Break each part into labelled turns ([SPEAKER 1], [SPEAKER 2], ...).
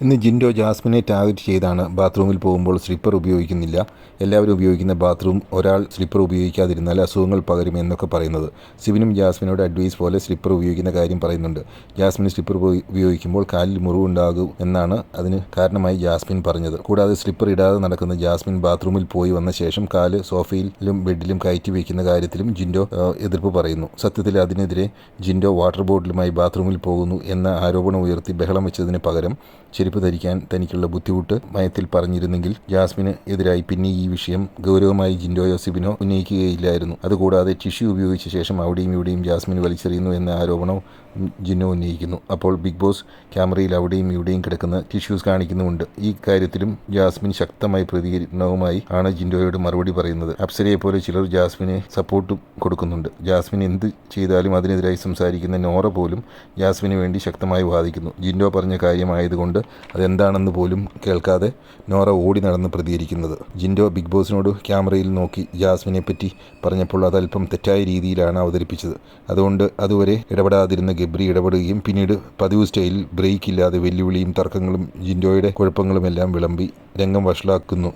[SPEAKER 1] ഇന്ന് ജിൻഡോ ജാസ്മിനെ ടാർഗറ്റ് ചെയ്താണ് ബാത്റൂമിൽ പോകുമ്പോൾ സ്ലിപ്പർ ഉപയോഗിക്കുന്നില്ല. എല്ലാവരും ഉപയോഗിക്കുന്ന ബാത്റൂം ഒരാൾ സ്ലിപ്പർ ഉപയോഗിക്കാതിരുന്നാൽ അസുഖങ്ങൾ പകരും എന്നൊക്കെ പറയുന്നത്. സിവിനും ജാസ്മിനോട് അഡ്വൈസ് പോലെ സ്ലിപ്പർ ഉപയോഗിക്കുന്ന കാര്യം പറയുന്നുണ്ട്. ജാസ്മിൻ സ്ലിപ്പർ ഉപയോഗിക്കുമ്പോൾ കാലിൽ മുറിവുണ്ടാകും എന്നാണ് അതിന് കാരണമായി ജാസ്മിൻ പറഞ്ഞത്. കൂടാതെ സ്ലിപ്പർ ഇടാതെ നടക്കുന്ന ജാസ്മിൻ ബാത്റൂമിൽ പോയി വന്ന ശേഷം കാൽ സോഫയിലും ബെഡിലും കയറ്റി വയ്ക്കുന്ന കാര്യത്തിലും ജിൻഡോ എതിർപ്പ് പറയുന്നു. സത്യത്തിൽ അതിനെതിരെ ജിൻഡോ വാട്ടർ ബോട്ടിലുമായി ബാത്റൂമിൽ പോകുന്നു എന്ന ആരോപണം ഉയർത്തി ബഹളം വെച്ചതിന് പകരം ചെരുപ്പ് ധരിക്കാൻ തനിക്കുള്ള ബുദ്ധിമുട്ട് മയത്തിൽ പറഞ്ഞിരുന്നെങ്കിൽ ജാസ്മിന് എതിരായി പിന്നെ ഈ വിഷയം ഗൗരവമായി ജിൻഡോ യോസിബിനോ ഉന്നയിക്കുകയില്ലായിരുന്നു. അതുകൂടാതെ ടിഷ്യൂ ഉപയോഗിച്ച ശേഷം അവിടെയും ഇവിടെയും ജാസ്മിൻ വലിച്ചെറിയുന്നു എന്ന ആരോപണം ജിന്നോ ഉന്നയിക്കുന്നു. അപ്പോൾ ബിഗ് ബോസ് ക്യാമറയിൽ അവിടെയും ഇവിടെയും കിടക്കുന്ന ടിഷ്യൂസ് കാണിക്കുന്നുമുണ്ട്. ഈ കാര്യത്തിലും ജാസ്മിൻ ശക്തമായ പ്രതികരണവുമായി ആണ് ജിൻഡോയോട് മറുപടി പറയുന്നത്. അപ്സരയെ പോലെ ചിലർ ജാസ്മിനെ സപ്പോർട്ട് കൊടുക്കുന്നുണ്ട്. ജാസ്മിൻ എന്ത് ചെയ്താലും അതിനെതിരായി സംസാരിക്കുന്ന നോറ പോലും ജാസ്മിന് വേണ്ടി ശക്തമായി വാദിക്കുന്നു. ജിൻഡോ പറഞ്ഞ കാര്യമായതുകൊണ്ട് അതെന്താണെന്ന് പോലും കേൾക്കാതെ നോറ ഓടി നടന്ന് പ്രതികരിക്കുന്നത്. ജിൻഡോ ബിഗ് ബോസിനോട് ക്യാമറയിൽ നോക്കി ജാസ്മിനെ പറ്റി പറഞ്ഞപ്പോൾ അതല്പം തെറ്റായ രീതിയിലാണ് അവതരിപ്പിച്ചത്. അതുകൊണ്ട് അതുവരെ ഇടപെടാതിരുന്ന ഗബ്രി ഇടപെടുകയും പിന്നീട് പതിവ് സ്റ്റൈലിൽ ബ്രേക്ക് ഇല്ലാതെ വെല്ലുവിളിയും തർക്കങ്ങളും ജിൻഡോയുടെ കുഴപ്പങ്ങളുമെല്ലാം വിളമ്പി രംഗം വഷളാക്കുന്നു.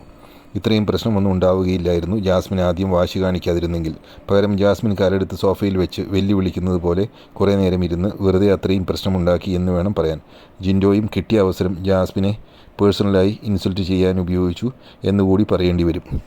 [SPEAKER 1] ഇത്രയും പ്രശ്നമൊന്നും ഉണ്ടാവുകയില്ലായിരുന്നു. ജാസ്മിൻ ആദ്യം വാശി കാണിക്കാതിരുന്നെങ്കിൽ. പകരം ജാസ്മിൻ കാലെടുത്ത് സോഫയിൽ വെച്ച് വെല്ലുവിളിക്കുന്നത് പോലെ കുറേ നേരം ഇരുന്ന് വെറുതെ അത്രയും പ്രശ്നമുണ്ടാക്കി എന്ന് വേണം പറയാൻ. ജിൻഡോയും കിട്ടിയ അവസരം ജാസ്മിനെ പേഴ്സണലായി ഇൻസൾട്ട് ചെയ്യാൻ ഉപയോഗിച്ചു എന്നുകൂടി പറയേണ്ടി വരും.